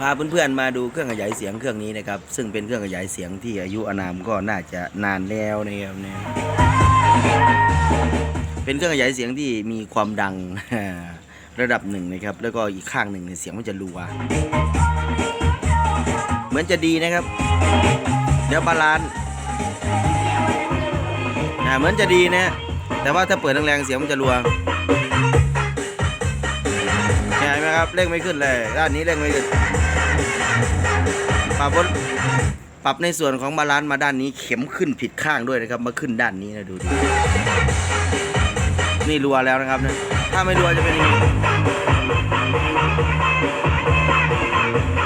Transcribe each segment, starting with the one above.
พาเพื่อนๆมาดูเครื่องขยายเสียงเครื่องนี้นะครับ ซึ่งเป็นเครื่องขยายเสียงที่อายุอานามก็น่าจะนานแล้วนะครับเนี่ยเป็นเครื่องขยายเสียงที่มีความดังระดับหนึ่งนะครับ แล้วก็อีกข้างหนึ่งเนี่ยเสียงมันจะรัว เหมือนจะดีนะครับ เดี๋ยวบาลานซ์อ่าเหมือนจะดีนะ แต่ว่าถ้าเปิดแรงๆเสียงมันจะรัว นไหมครับเร่งไม่ขึ้นเลยด้านนี้เร่งไม่ขึ้นปรับว่าปรับในส่วนของบาลานซ์มาด้านนี้เข็มขึ้นผิดข้างด้วยนะครับ มาขึ้นด้านนี้นะดูดินี่รัวแล้วนะครับนะถ้าไม่รัวจะเป็นยังไง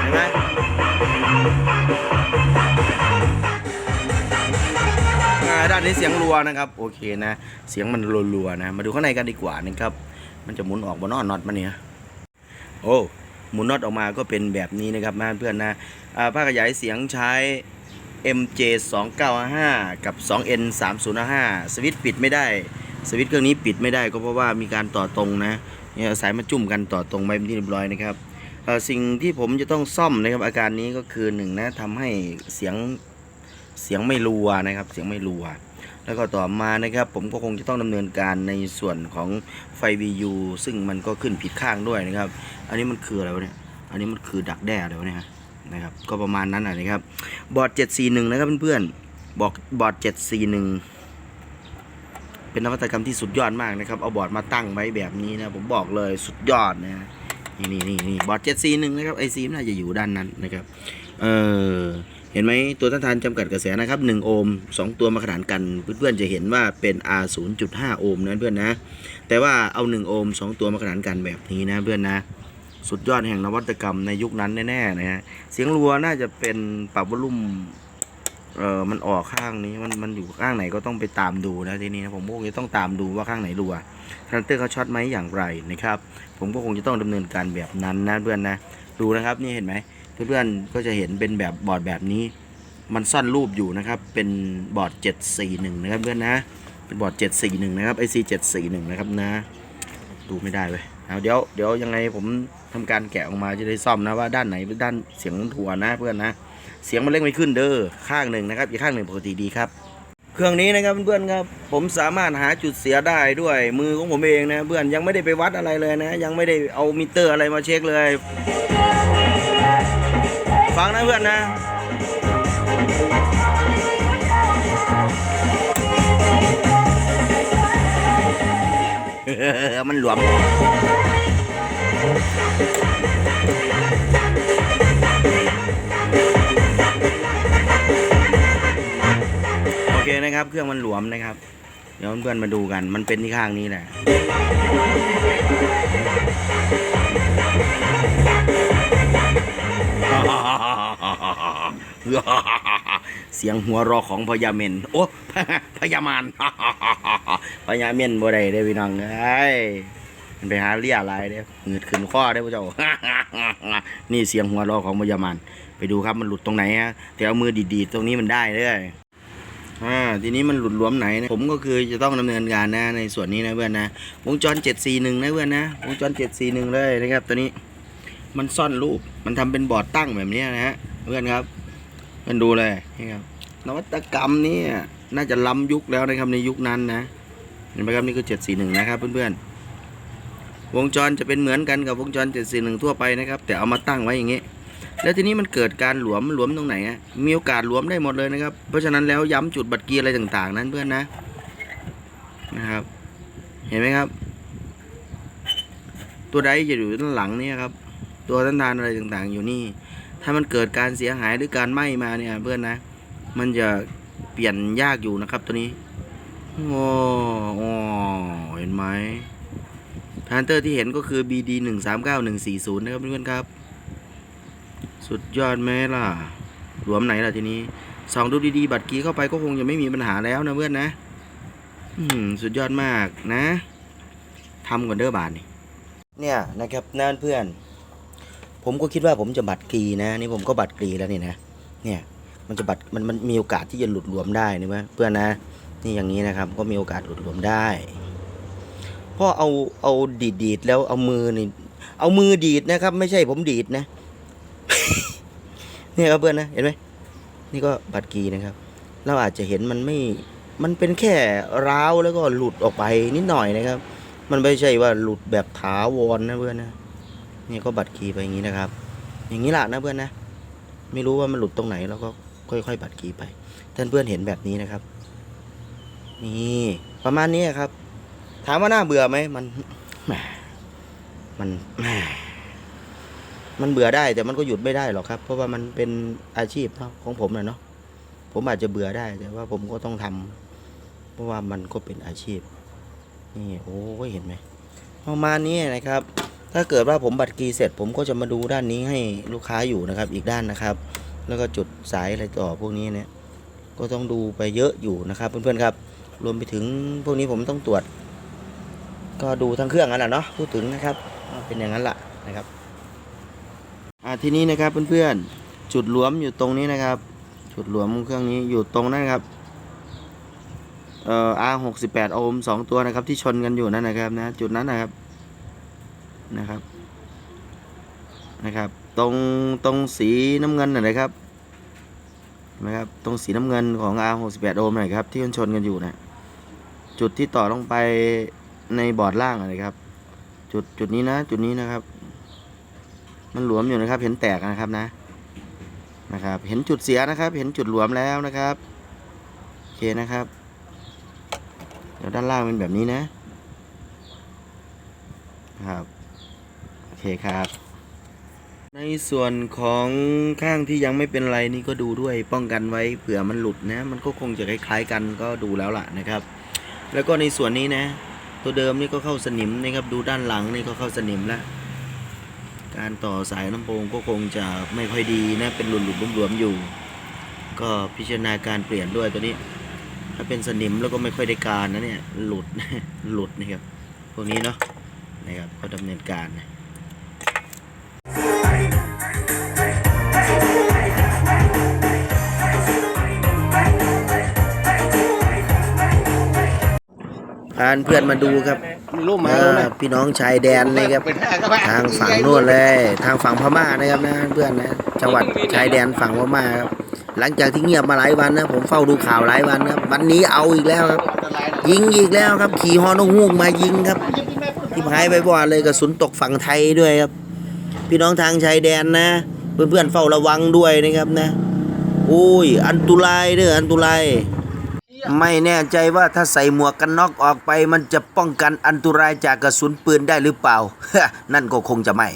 เห็นไหมด้านนี้เสียงรัวนะครับ โอเคนะ เสียงมันรัวๆนะ มาดูข้างในกันดีกว่านะครับ มันจะหมุนออกบนนอน็อตมาเนี่ย โอ้หมุนน็อตออกมาก็เป็นแบบนี้นะครับนะเพื่อนนะอ่าผ้าขยายเสียงใช้ MJ 295กับ 2N 305สวิตช์ปิดไม่ได้ สวิตช์เครื่องนี้ปิดไม่ได้ก็เพราะว่ามีการต่อตรงนะเนี่ยสายมาจุ่มกันต่อตรงไปเป็นที่เรียบร้อยนะครับสิ่งที่ผมจะต้องซ่อมนะครับอาการนี้ก็คือหนึ่งนะทำให้เสียงเสียงไม่รัวนะครับ เสียงไม่รัว แล้วก็ต่อมานะครับผมก็คงจะต้องดำเนินการในส่วนของไฟ VU ซึ่งมันก็ขึ้นผิดข้างด้วยนะครับ อันนี้มันคืออะไรวะเนี่ย อันนี้มันคือดักแด้อะไรวะเนี่ยนะครับ ก็ประมาณนั้นนะครับ บอร์ด741 นะครับเพื่อนๆบอกบอร์ด741เป็นนวัตกรรมที่สุดยอดมากนะครับ เอาบอร์ดมาตั้งไว้แบบนี้นะ ผมบอกเลยสุดยอดนะ นี่นี่นี่นี่บอร์ด741นะครับไอซีน่าจะอยู่ด้านนั้นนะครับ เออ เห็นไหมตัวต้านทานจำกัดกระแสนะครับ1โอห์ม2 ตัวมาขนานกันเพื่อนๆจะเห็นว่าเป็น R 0.5 โอห์มนะเพื่อนนะ แต่ว่าเอา 1 โอห์ม2 ตัวมาขนานกันแบบนี้นะเพื่อนนะ สุดยอดแห่งนวัตกรรมในยุคนั้นแน่ๆนะฮะเสียงรัวน่าจะเป็นปรับวอลลุ่มเออมันออกข้างนี้มันมันอยู่ข้างไหนก็ต้องไปตามดูนะทีนี้นะผมก็คงจะต้องตามดูว่าข้างไหนรัวทรานเตอร์เขาช็อตไหมอย่างไรนะครับ ผมก็คงจะต้องดำเนินการแบบนั้นนะเพื่อนนะ ดูนะครับนี่เห็นไหม เพื่อนๆก็จะเห็นเป็นแบบบอร์ดแบบนี้ มันซ่อนรูปอยู่นะครับ เป็นบอร์ด 741 นะครับเพื่อนนะเป็นบอร์ด 741 นะครับ IC 741 นะครับนะ ดูไม่ได้เว้ยเอาเดี๋ยวเดี๋ยวยังไงผมทำการแกะออกมาจะได้ซ่อมนะว่าด้านไหนเป็นด้านเสียงถั่วนะเพื่อนนะ เสียงมันเร่งไม่ขึ้นเด้อข้างหนึ่งนะครับอีกข้างหนึ่งปกติดีครับ เครื่องนี้นะครับเพื่อนๆครับผมสามารถหาจุดเสียได้ด้วยมือของผมเองนะเพื่อนยังไม่ได้ไปวัดอะไรเลยนะ ยังไม่ได้เอามิเตอร์อะไรมาเช็คเลย ฟังนะเพื่อนนะมันหลวมโอเคนะครับ เครื่องมันหลวมนะครับ เดี๋ยวเพื่อนมาดูกัน มันเป็นที่ข้างนี้แหละ เสียงหัวรอของพญาเมนโอ้พญามารพญาเมนบ่ได้เด้พี่น้องเอ้ยมันไปหาเลี่ยอะไรเด้เหงืดขึ้นข้อเด้พระเจ้านี่เสียงหัวรอของพญามารไปดูครับมันหลุดตรงไหนฮะแต่เอามือดีๆตรงนี้มันได้เด้ออ่าทีนี้มันหลุดหลวมไหนนะผมก็คือจะต้องดำเนินการนะในส่วนนี้นะเพื่อนนะวงจร 741 นะเพื่อนนะวงจร 741 เลยนะครับตัวนี้ มันซ่อนรูปมันทำเป็นบอร์ดตั้งแบบนี้นะฮะเพื่อนครับ เพื่อนดูเลยนี่ครับนวัตกรรมนี้น่าจะล้ำยุคแล้วนะครับในยุคนั้นนะเห็นไหมครับนี่คือ 741 นะครับเพื่อนๆวงจรจะเป็นเหมือนกันกับวงจร 741 ทั่วไปนะครับ แต่เอามาตั้งไว้อย่างนี้ แล้วทีนี้มันเกิดการหลวมหลวมตรงไหนมีโอกาสหลวมได้หมดเลยนะครับ เพราะฉะนั้นแล้วย้ำจุดบัตรเกียร์อะไรต่างๆ นั้นเพื่อนนะนะครับ เห็นไหมครับ ตัวใดจะอยู่ด้านหลังนี่ครับ ตัวต้านทานอะไรต่างๆ อยู่นี่ ถ้ามันเกิดการเสียหายหรือการไหม้มาเนี่ย เพื่อนนะ มันจะเปลี่ยนยากอยู่นะครับตัวนี้โอ้โอ้เห็นไหมทานเตอร์ที่เห็นก็คือ BD 1 3 9 1 4 0นะครับเพื่อนๆครับ สุดยอดไหมล่ะ หลวมไหนล่ะทีนี้สองดูดีๆ บัตรกีเข้าไปก็คงจะไม่มีปัญหาแล้วนะเพื่อนนะสุดยอดมากนะทำก่อนเด้อบาทนี่เนี่ยนะครับนั่นเพื่อน ผมก็คิดว่าผมจะบัตรกรีนะนี่ผมก็บัตรกรีแล้วนี่นะเนี่ยมันจะบัตรมันมันมีโอกาสที่จะหลุดรวมได้นี่ไหมเพื่อนนะ นี่อย่างนี้นะครับ ก็มีโอกาสหลุดรวมได้พราะเอาเอาดีดดีดแล้วเอามือนี่เอามือดีดนะครับ ไม่ใช่ผมดีดนะนี่ครับเพื่อนนะเห็นไหมนี่ก็บัตรกีนะครับ เราอาจจะเห็นมันไม่มันเป็นแค่ร้าวแล้วก็หลุดออกไปนิดหน่อยนะครับ มันไม่ใช่ว่าหลุดแบบถาวรนะเพื่อนนะ นี่ก็บัตรกีไปอย่างนี้นะครับ อย่างนี้แหละนะเพื่อนนะ ไม่รู้ว่ามันหลุดตรงไหนเราก็ค่อย ๆ บัตรกีไป ท่านเพื่อนเห็นแบบนี้นะครับ นี่ประมาณนี้ครับ ถามว่าน่าเบื่อไหมมันแหมมันแหมมันเบื่อได้แต่มันก็หยุดไม่ได้หรอกครับ เพราะว่ามันเป็นอาชีพเนาะของผมนะเนาะผมอาจจะเบื่อได้แต่ว่าผมก็ต้องทำเพราะว่ามันก็เป็นอาชีพ นี่โอ้เห็นไหมประมาณนี้นะครับ ถ้าเกิดว่าผมบัตรกีเสร็จ ผมก็จะมาดูด้านนี้ให้ลูกค้าอยู่นะครับ อีกด้านนะครับ แล้วก็จุดสายอะไรต่อพวกนี้เนี่ยก็ต้องดูไปเยอะอยู่นะครับ เพื่อนๆครับ รวมไปถึงพวกนี้ผมต้องตรวจ ก็ดูทั้งเครื่องนั่นแหละเนาะพูดถึงนะครับเป็นอย่างนั้นแหละนะครับอ่าทีนี้นะครับเพื่อนๆจุดหลวมอยู่ตรงนี้นะครับ จุดหลวมเครื่องนี้อยู่ตรงนั้นครับเอ่อ R หกสิบแปดโอห์มสองตัวนะครับที่ชนกันอยู่นั่นนะครับนะจุดนั้นนะครับ นะครับนะครับ ตรงตรงสีน้ำเงินน่ะนะครับนะครับ ตรงสีน้ำเงินของ R หกสิบแปดโอห์มหน่อยครับ ที่มันชนกันอยู่นะจุดที่ต่อลงไปในบอร์ดล่างอะนะครับ จุดจุดนี้นะ จุดนี้นะครับ มันหลวมอยู่นะครับ เห็นแตกนะครับนะนะครับ เห็นจุดเสียนะครับ เห็นจุดหลวมแล้วนะครับโอเคนะครับเดี๋ยวด้านล่างเป็นแบบนี้นะครับ เคครับ ในส่วนของข้างที่ยังไม่เป็นไรนี่ก็ดูด้วยป้องกันไว้เผื่อมันหลุดนะ มันก็คงจะคล้ายๆกันก็ดูแล้วล่ะนะครับ แล้วก็ในส่วนนี้นะ ตัวเดิมนี่ก็เข้าสนิมนะครับดูด้านหลังนี่ก็เข้าสนิมแล้วการต่อสายลำโพงก็คงจะไม่ค่อยดีนะ เป็นหลุดๆหลวมๆอยู่ ก็พิจารณาการเปลี่ยนด้วยตัวนี้ ถ้าเป็นสนิมแล้วก็ไม่ค่อยได้การนะเนี่ยหลุดหลุดนะครับพวกนี้เนาะนะครับก็ดำเนินการนะ พาเพื่อนมาดูครับรูปมาเอแล้วอนะพี่น้องชายแดนนะครับ ทางฝั่งโน้นเลย ทางฝั่งพม่านะครับนะเพื่อนนะจังหวัดชายแดนฝั่งพม่าครับหลังจากที่เงียบมาหลายวันนะผมเฝ้าดูข่าวหลายวันนะครับวันนี้เอาอีกแล้วครับ ยิงอีกแล้วครับ ขี่ฮอนกฮูกมายิงครับที่หายไปบ่อเลยกระสุนตกฝั่งไทยด้วยครับ พี่น้องทางชายแดนนะ เพื่อนๆเฝ้าระวังด้วยนะครับนะ โอ้ย อันตุรายเด้ออันตุราย ไม่แน่ใจว่าถ้าใส่หมวกกันน็อกออกไปมันจะป้องกันอันตรายจากกระสุนปืนได้หรือเปล่า นั่นก็คงจะไม่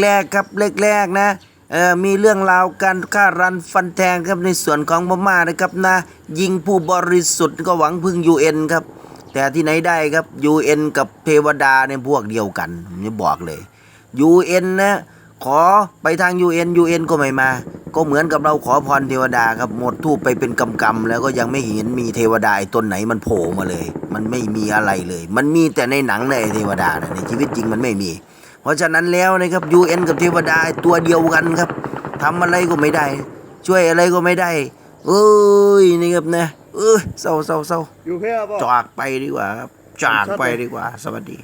แรกๆครับแรกๆนะเออมีเรื่องราวการฆ่ารันฟันแทงครับในส่วนของพม่านะครับนะ ยิงผู้บริสุทธิ์ก็หวังพึ่ง UN ครับ แต่ที่ไหนได้ครับ UN กับเทวดาในพวกเดียวกันผมจะบอกเลย UN นะ ขอไปทาง UN UN ก็ไม่มา ก็เหมือนกับเราขอพรเทวดาครับหมดทูปไปเป็นกำกำๆแล้วก็ยังไม่เห็นมีเทวดาไอ้ตนไหนมันโผล่มาเลย มันไม่มีอะไรเลย มันมีแต่ในหนังเลยไอ้เทวดานะในชีวิตจริงมันไม่มี เพราะฉะนั้นแล้วนะครับ UN กับเทวดาตัวเดียวกันครับทำอะไรก็ไม่ได้ ช่วยอะไรก็ไม่ได้เอ้ยนี่ครับนะเออเศร้าเศร้าเศร้าอยู่เพื่อป่ะจากไปดีกว่าครับจากไปดีกว่า สวัสดี